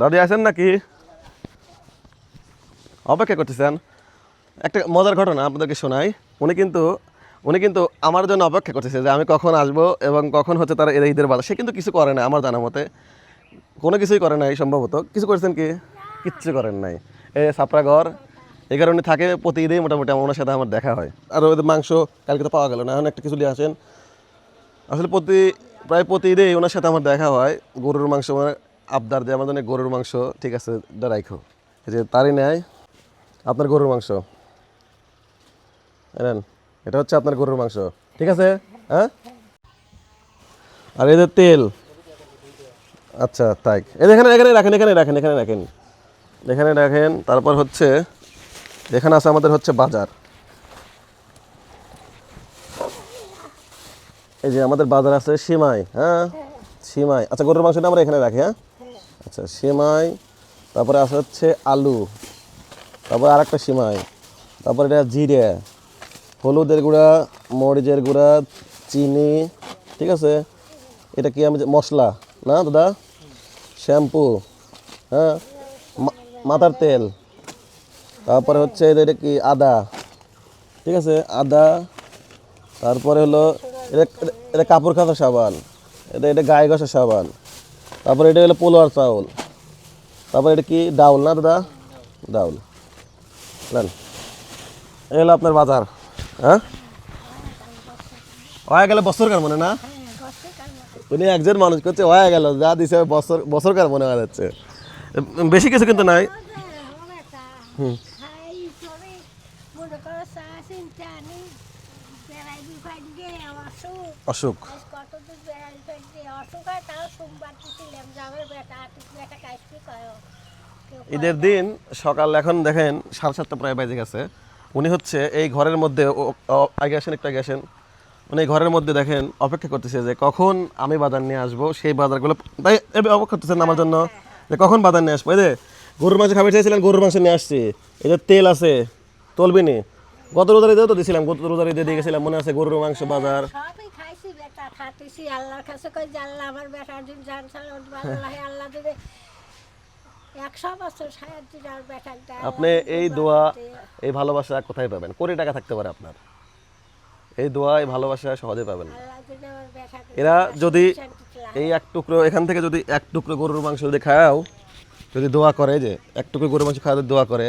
দাদি আছেন নাকি? অপেক্ষা করতেছেন। একটা মজার ঘটনা আপনাদেরকে শোনাই। উনি কিন্তু উনি কিন্তু আমার জন্য অপেক্ষা করতেছে যে আমি কখন আসব এবং কখন হচ্ছে তার এদের ঈদের বাজার। সে কিন্তু কিছু করে না আমার জানা মতে। কোনো কিছুই করে নাই সম্ভবত। কিছু করেছেন কি? কিচ্ছু করেন নাই। এ সাপড়া ঘর, এই কারণে থাকে প্রতি ঈদেই মোটামুটি আমার ওনার সাথে আমার দেখা হয়। আর ওদের মাংস কালকে তো পাওয়া গেল না, এখন একটা কিছু নিয়ে আসেন। আসলে প্রতি প্রায় প্রতি ঈদেই ওনার সাথে আমার দেখা হয়। গরুর মাংস মানে আবদার দিয়ে আমার জন্য গরুর মাংস, ঠিক আছে রাখো এই যে তারই নেয় আপনার গরুর মাংস। এটা হচ্ছে আপনার গরুর মাংস, ঠিক আছে? হ্যাঁ? আর এদের তেল। আচ্ছা তাই। এই এখানে এখানে রাখেন এখানে রাখেন এখানে রাখেন। এখানে রাখেন, তারপর হচ্ছে এখানে আছে আমাদের হচ্ছে বাজার। এই যে আমাদের বাজার আছে সিমাই হ্যাঁ? সিমাই। আচ্ছা গরুর মাংসটা আমরা এখানে রাখি হ্যাঁ? আচ্ছা সিমাই, তারপরে আছে হচ্ছে আলু, তারপরে আর একটা সিমাই, তারপরে এটা জিরে, হলুদের গুঁড়া, মরিচের গুঁড়া, চিনি, ঠিক আছে? এটা কি আমি মশলা, না দাদা? শ্যাম্পু হ্যাঁ? মাথার তেল, তারপরে হচ্ছে এটা কি, আদা, ঠিক আছে? আদা, তারপরে হলো, এটা, এটা- এটা কাপড় কাচা সাবান, এটা এটা গায়ে ঘষা সাবান তারপরে এটা হলো পোলোয়ার চাউল। তারপরে এটা কি? ডাউল না দাদা? ডাউল। নেন। এই আপনার বাজার হ্যাঁ? হয়ে গেলে বছরকার মনে, না? উনি একজন মানুষ করছে, হয়ে গেল। যা দিছে বছর বছরকার মনে হয়ে যাচ্ছে। বেশি কিছু কিন্তু নাই। হুম। অসুখ। ঈদের দিন সকাল এখন দেখেন সাড়ে সাতটা প্রায় বাজে গেছে। উনি হচ্ছে এই ঘরের মধ্যে আগে আসেন একটু আসেন। উনি ঘরের মধ্যে দেখেন অপেক্ষা করতেছে যে কখন আমি বাজার নিয়ে আসব সেই বাজারগুলো তাই অপেক্ষা করতেছেন আমার জন্য যে কখন বাজার নিয়ে আসব। এই যে গরুর মাংস খাবার চাইছিলেন গরুর মাংস নিয়ে আসছি। এই যে তেল আছে তলবিনি। গত রোজার ঈদেও তো দিয়েছিলাম গত রোজার ঈদে দিয়ে গেছিলাম মনে আছে গরুর মাংস বাজার? সবই খাইছি আল্লাহর কাছে কই আল্লাহ আমার বেটার দিন জান সালাম আল্লাহ আল্লাহ বেটার আপনি এই দোয়া এই ভালোবাসা কোথায় পাবেন? কোটি টাকা থাকতে পারে আপনার। এই দোয়া এই ভালোবাসা সহজে পাবেন। এরা যদি এই এক টুকরো এখান থেকে যদি এক টুকরো গরুর মাংস যদি খাও যদি দোয়া করে যে এক টুকরো গরুর মাংস খাওয়া দোয়া করে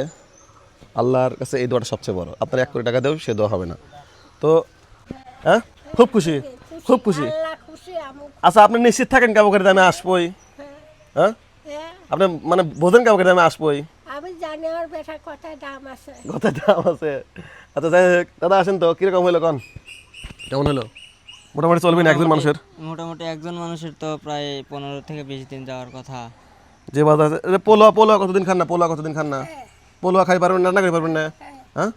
আল্লাহর কাছে এই দোয়াটা সবচেয়ে বড়। আপনার এক কোটি টাকা দেও সে দোয়া হবে না। তো হ্যাঁ? খুব খুশি। খুব খুশি? আচ্ছা আপনি নিশ্চিত থাকেন কাবু করে আমি আসবোই? হ্যাঁ। হ্যাঁ? আপনি মানে বোঝেন কাবু করে আমি আসবোই? আমি জানি আমার কথায় দাম আছে। দাম আচ্ছা যাই দাদা আসেন তো কীরকম হলো কন? কেমন হলো মোটামুটি চলবে না একজন মানুষের? মোটামুটি একজন মানুষের তো প্রায় পনেরো থেকে বিশ দিন যাওয়ার কথা। যে বাজার আছে পোলোয়া পোলোয়া কতদিন খান না? পোলোয়া কতদিন খান না? পোলোয়া খাই পারবেন না রান্না করে পারবেন না? হ্যাঁ।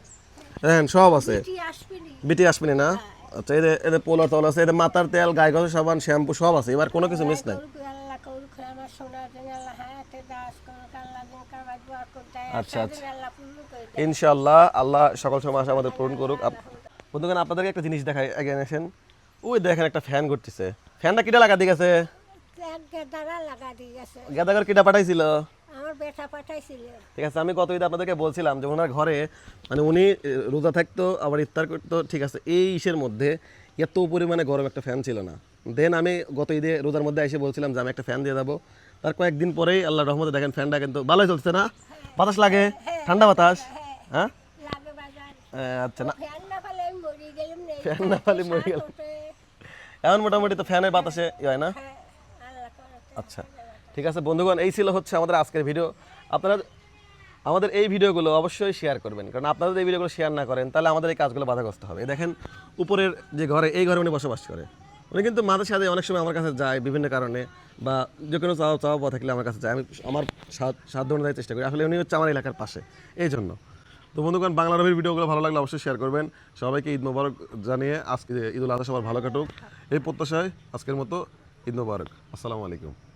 হ্যাঁ? সব আছে। বিটি আসবেনি। না? আচ্ছা এদের এদের পোলোয়ার তল আছে এদের মাথার তেল গায়ে সাবান শ্যাম্পু সব আছে এবার কোনো কিছু মিস নাই। আচ্ছা, আচ্ছা। ইনশাআল্লাহ আল্লাহ সকল সময় আশা আমাদের পূরণ করুক। বন্ধুগণ আপনাদেরকে একটা জিনিস দেখাই আগে আসেন। ওই দেখেন একটা ফ্যান ঘুরতেছে। ফ্যানটা কিটা লাগা দিয়ে গেছে গেদাগর কিটা পাঠাইছিল? ঠিক আছে আমি গত ঈদে আপনাদেরকে বলছিলাম যে ওনার ঘরে মানে উনি রোজা থাকতো আবার ইফতার করতো ঠিক আছে এই ইসের মধ্যে এত পরিমাণে গরম একটা ফ্যান ছিল না। দেন আমি গত ঈদে রোজার মধ্যে এসে বলছিলাম যে আমি একটা ফ্যান দিয়ে যাব। তার কয়েকদিন পরেই আল্লাহ রহমতে দেখেন ফ্যানটা কিন্তু ভালোই চলছে না? বাতাস লাগে? ঠান্ডা বাতাস? হ্যাঁ? আচ্ছা না। ফ্যান না আমি মরি গেলাম। এখন মোটামুটি তো ফ্যানের বাতাসে হয় না? হ্যাঁ, আচ্ছা। ঠিক আছে, বন্ধুগণ, এই ছিল হচ্ছে আমাদের আজকের ভিডিও আপনারা আমাদের এই ভিডিওগুলো অবশ্যই শেয়ার করবেন, কারণ আপনারা এই ভিডিওগুলো শেয়ার না করেন, তাহলে আমাদের এই কাজগুলো বাধাগ্রস্ত হবে। দেখেন, উপরের যে ঘরে, এই ঘরে উনি বসবাস করে। উনি কিন্তু মাঝে সাথে অনেক সময় আমার কাছে যায় বিভিন্ন কারণে, বা যে কোনো চাওয়া চাওয়া থাকলে আমার কাছে যায়। আমি আমার সাধ্য অনুযায়ী চেষ্টা করি। আসলে উনি হচ্ছে আমার এলাকার পাশে, এই জন্য। তো বন্ধুগণ, বাংলা রবির ভিডিওগুলো ভালো লাগলে অবশ্যই শেয়ার করবেন। সবাইকে ঈদ মোবারক জানিয়ে আজকে ঈদুল আজহা সবার ভালো কাটুক। এই প্রত্যাশায় আজকের মতো ঈদ মোবারক। আসসালামু আলাইকুম।